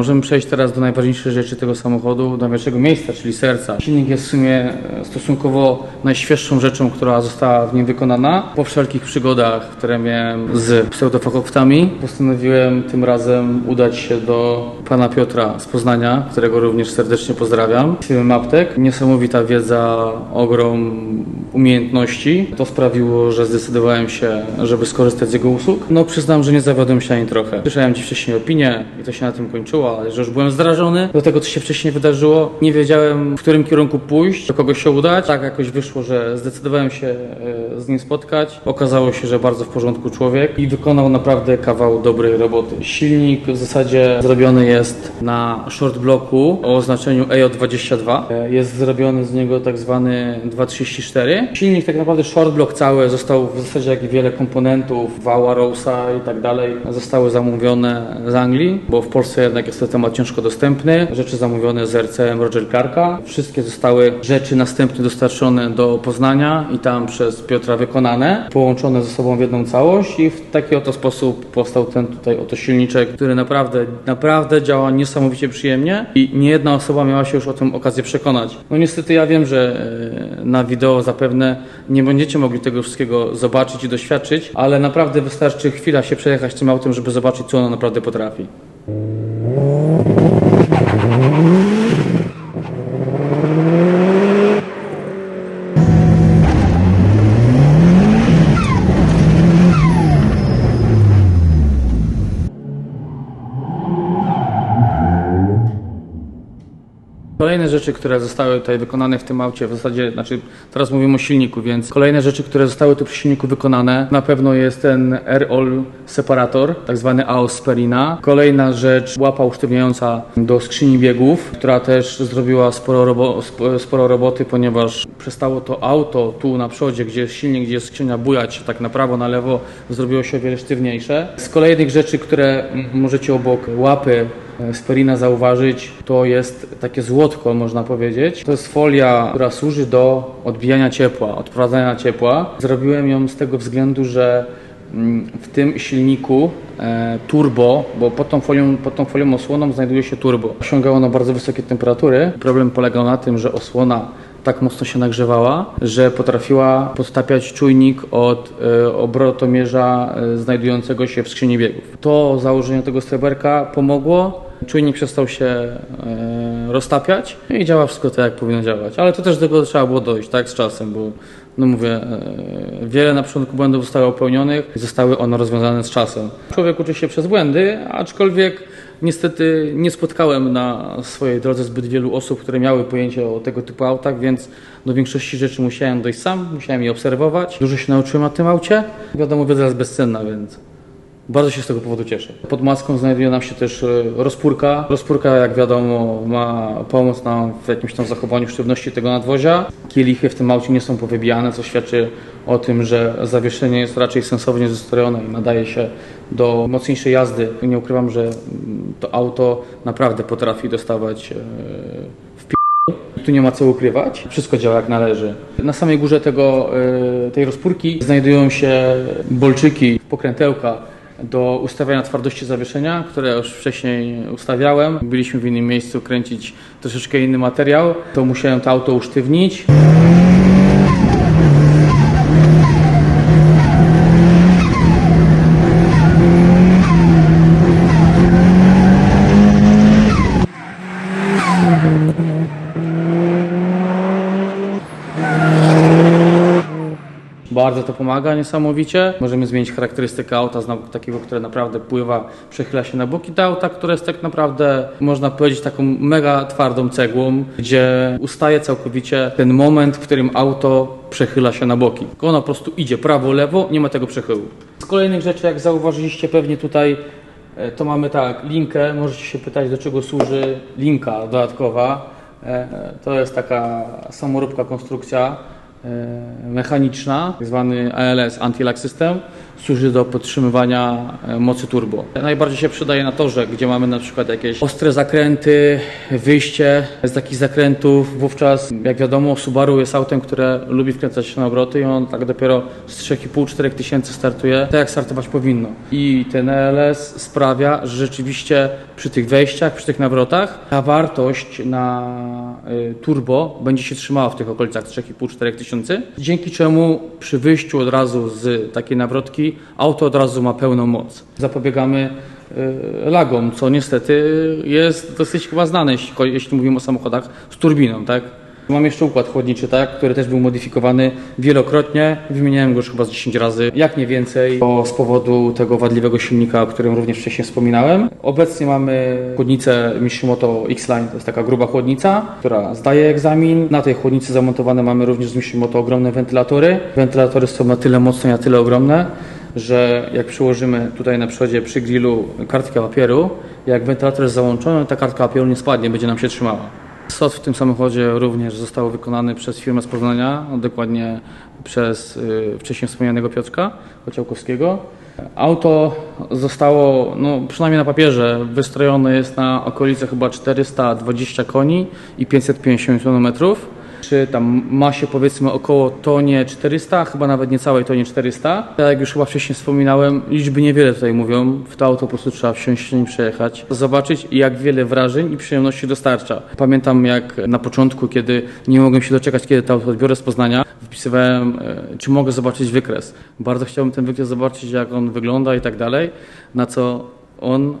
Możemy przejść teraz do najważniejszej rzeczy tego samochodu, do najważniejszego miejsca, czyli serca. Silnik jest w sumie e, stosunkowo najświeższą rzeczą, która została w nim wykonana. Po wszelkich przygodach, które miałem z pseudofachowcami, postanowiłem tym razem udać się do pana Piotra z Poznania, którego również serdecznie pozdrawiam. Firmy Maptek. Niesamowita wiedza, ogrom umiejętności. To sprawiło, że zdecydowałem się, żeby skorzystać z jego usług. No przyznam, że nie zawiodłem się ani trochę. Słyszałem ci wcześniej opinię i to się na tym kończyło, ale że już byłem zdrażony do tego, co się wcześniej wydarzyło. Nie wiedziałem, w którym kierunku pójść, do kogo się udać. Tak jakoś wyszło, że zdecydowałem się e, z nim spotkać. Okazało się, że bardzo w porządku człowiek i wykonał naprawdę kawał dobrej roboty. Silnik w zasadzie zrobiony jest na short bloku o oznaczeniu EJ22. E, Jest zrobiony z niego tak zwany 234. Silnik tak naprawdę short block cały został w zasadzie jak wiele komponentów, wała, Rosa i tak dalej zostały zamówione z Anglii, bo w Polsce jednak jest to temat ciężko dostępny. Rzeczy zamówione z RCM Roger Clarka. Wszystkie zostały rzeczy następnie dostarczone do Poznania i tam przez Piotra wykonane, połączone ze sobą w jedną całość i w taki oto sposób powstał ten tutaj oto silniczek, który naprawdę, naprawdę działa niesamowicie przyjemnie i nie jedna osoba miała się już o tym okazję przekonać. No niestety ja wiem, że e, na wideo zapewne nie będziecie mogli tego wszystkiego zobaczyć i doświadczyć, ale naprawdę wystarczy chwila się przejechać tym autem, żeby zobaczyć, co ono naprawdę potrafi. Rzeczy, które zostały tutaj wykonane w tym aucie, w zasadzie, znaczy teraz mówimy o silniku, więc kolejne rzeczy, które zostały tu przy silniku wykonane, na pewno jest ten Air-All separator, tak zwany Aosperina. Kolejna rzecz, łapa usztywniająca do skrzyni biegów, która też zrobiła sporo, robo, sp- sporo roboty, ponieważ przestało to auto tu na przodzie, gdzie jest silnik, gdzie jest skrzynia bujać tak na prawo, na lewo, zrobiło się o wiele sztywniejsze. Z kolejnych rzeczy, które możecie obok łapy Sperina zauważyć, to jest takie złotko, można powiedzieć. To jest folia, która służy do odbijania ciepła, odprowadzania ciepła. Zrobiłem ją z tego względu, że mm, w tym silniku e, turbo, bo pod tą, folią, pod tą folią osłoną znajduje się turbo. Osiągało ono bardzo wysokie temperatury. Problem polegał na tym, że osłona tak mocno się nagrzewała, że potrafiła podtapiać czujnik od e, obrotomierza e, znajdującego się w skrzyni biegów. To założenie tego sreberka pomogło. Czujnik przestał się e, roztapiać i działa wszystko tak, jak powinno działać. Ale to też do tego trzeba było dojść, tak, z czasem, bo no mówię, e, wiele na początku błędów zostało popełnionych zostały one rozwiązane z czasem. Człowiek uczy się przez błędy, aczkolwiek niestety nie spotkałem na swojej drodze zbyt wielu osób, które miały pojęcie o tego typu autach, więc do większości rzeczy musiałem dojść sam, musiałem je obserwować. Dużo się nauczyłem na tym aucie. Wiadomo, wiedza jest bezcenna, więc bardzo się z tego powodu cieszę. Pod maską znajduje nam się też e, rozpórka. Rozpórka, jak wiadomo, ma pomóc nam w jakimś tam zachowaniu sztywności tego nadwozia. Kielichy w tym aucie nie są powybijane, co świadczy o tym, że zawieszenie jest raczej sensownie zestrojone i nadaje się do mocniejszej jazdy. Nie ukrywam, że to auto naprawdę potrafi dostawać e, w tu nie ma co ukrywać, wszystko działa jak należy. Na samej górze tego, y, tej rozpórki znajdują się bolczyki, pokrętełka do ustawiania twardości zawieszenia, które już wcześniej ustawiałem. Byliśmy w innym miejscu kręcić troszeczkę inny materiał, to musiałem to auto usztywnić. Bardzo to pomaga niesamowicie. Możemy zmienić charakterystykę auta z takiego, które naprawdę pływa, przechyla się na boki do auta, które jest tak naprawdę, można powiedzieć, taką mega twardą cegłą, gdzie ustaje całkowicie ten moment, w którym auto przechyla się na boki. Ono po prostu idzie prawo, lewo, nie ma tego przechyłu. Z kolejnych rzeczy, jak zauważyliście pewnie tutaj, e, to mamy tak, linkę. Możecie się pytać, do czego służy linka dodatkowa. E, To jest taka samoróbka konstrukcja e, mechaniczna, tak zwany ALS, Anti-Lag System, służy do podtrzymywania e, mocy turbo. Najbardziej się przydaje na torze, gdzie mamy na przykład jakieś ostre zakręty, wyjście z takich zakrętów. Wówczas, jak wiadomo, Subaru jest autem, które lubi wkręcać się na obroty i on tak dopiero z 3,5-4 tysięcy startuje, tak jak startować powinno. I ten ALS sprawia, że rzeczywiście przy tych wejściach, przy tych nawrotach, ta wartość na y, turbo będzie się trzymała w tych okolicach 3,5-4 tysięcy, dzięki czemu przy wyjściu od razu z takiej nawrotki auto od razu ma pełną moc. Zapobiegamy y, lagom, co niestety jest dosyć chyba znane, jeśli mówimy o samochodach z turbiną, tak? Mam jeszcze układ chłodniczy, tak, który też był modyfikowany wielokrotnie. Wymieniałem go już chyba z 10 razy, jak nie więcej, bo z powodu tego wadliwego silnika, o którym również wcześniej wspominałem. Obecnie mamy chłodnicę Mishimoto X-Line, to jest taka gruba chłodnica, która zdaje egzamin. Na tej chłodnicy zamontowane mamy również z Mishimoto ogromne wentylatory. Wentylatory są na tyle mocne na tyle ogromne, że jak przyłożymy tutaj na przodzie przy grillu kartkę papieru, jak wentylator jest załączony, ta kartka papieru nie spadnie, będzie nam się trzymała. SOT w tym samochodzie również został wykonany przez firmę z Poznania, dokładnie przez y, wcześniej wspomnianego Piotrka Kociałkowskiego. Auto zostało, no, przynajmniej na papierze, wystrojone jest na okolice chyba 420 koni i 550 Nm. Przy tam masie powiedzmy około tonie 400, chyba nawet niecałej tonie 400. Tak jak już chyba wcześniej wspominałem, liczby niewiele tutaj mówią. W to auto po prostu trzeba wsiąść nim przejechać, zobaczyć jak wiele wrażeń i przyjemności dostarcza. Pamiętam jak na początku, kiedy nie mogłem się doczekać, kiedy to auto odbiorę z Poznania, wpisywałem, e, czy mogę zobaczyć wykres. Bardzo chciałbym ten wykres zobaczyć, jak on wygląda i tak dalej, na co on e,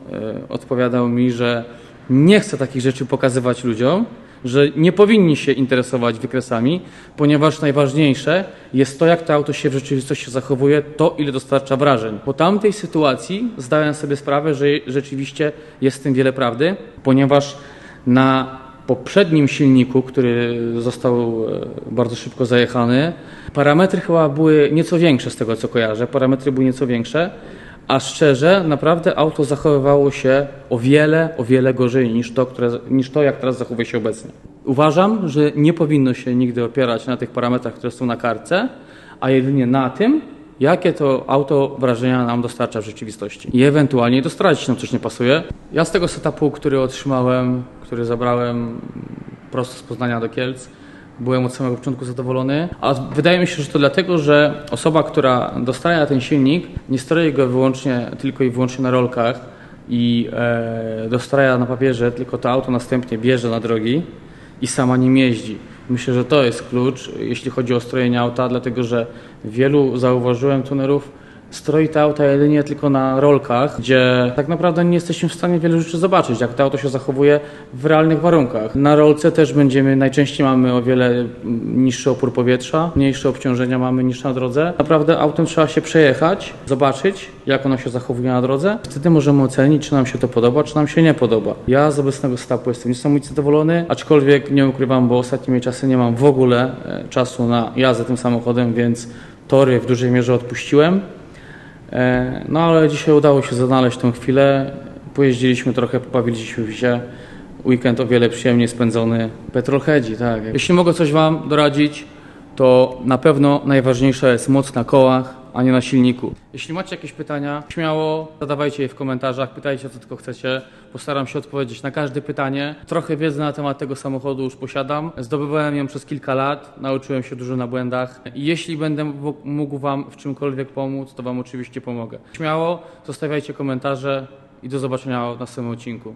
odpowiadał mi, że nie chce takich rzeczy pokazywać ludziom, że nie powinni się interesować wykresami, ponieważ najważniejsze jest to, jak to auto się w rzeczywistości zachowuje, to ile dostarcza wrażeń. Po tamtej sytuacji zdałem sobie sprawę, że rzeczywiście jest w tym wiele prawdy, ponieważ na poprzednim silniku, który został e, bardzo szybko zajechany, parametry chyba były nieco większe z tego co kojarzę, parametry były nieco większe, a szczerze, naprawdę auto zachowywało się o wiele, o wiele gorzej niż to, które, niż to, jak teraz zachowuje się obecnie. Uważam, że nie powinno się nigdy opierać na tych parametrach, które są na kartce, a jedynie na tym, jakie to auto wrażenia nam dostarcza w rzeczywistości. I ewentualnie dostrać, jeśli nam coś nie pasuje. Ja z tego setupu, który otrzymałem, który zabrałem prosto z Poznania do Kielc, byłem od samego początku zadowolony, a wydaje mi się, że to dlatego, że osoba, która dostaje ten silnik, nie stroi go wyłącznie, tylko i wyłącznie na rolkach i e, dostraja na papierze, tylko to auto następnie bierze na drogi i sama nim jeździ. Myślę, że to jest klucz, jeśli chodzi o strojenie auta, dlatego że wielu zauważyłem tunerów stroi te auta jedynie tylko na rolkach, gdzie tak naprawdę nie jesteśmy w stanie wiele rzeczy zobaczyć, jak to auto się zachowuje w realnych warunkach. Na rolce też będziemy, najczęściej mamy o wiele niższy opór powietrza, mniejsze obciążenia mamy niż na drodze. Naprawdę autem trzeba się przejechać, zobaczyć, jak ono się zachowuje na drodze. Wtedy możemy ocenić, czy nam się to podoba, czy nam się nie podoba. Ja z obecnego setupu jestem niesamowicie zadowolony, aczkolwiek nie ukrywam, bo ostatnimi czasy nie mam w ogóle e, czasu na jazdę tym samochodem, więc tory w dużej mierze odpuściłem. E, No ale dzisiaj udało się znaleźć tą chwilę. Pojeździliśmy trochę, pobawiliśmy się. Weekend o wiele przyjemniej spędzony. Petrolheadzi, tak. Jeśli mogę coś Wam doradzić, to na pewno najważniejsza jest moc na kołach, a nie na silniku. Jeśli macie jakieś pytania, śmiało zadawajcie je w komentarzach, pytajcie co tylko chcecie. Postaram się odpowiedzieć na każde pytanie. Trochę wiedzy na temat tego samochodu już posiadam. Zdobywałem ją przez kilka lat, nauczyłem się dużo na błędach. Jeśli będę mógł Wam w czymkolwiek pomóc, to Wam oczywiście pomogę. Śmiało, zostawiajcie komentarze i do zobaczenia w następnym odcinku.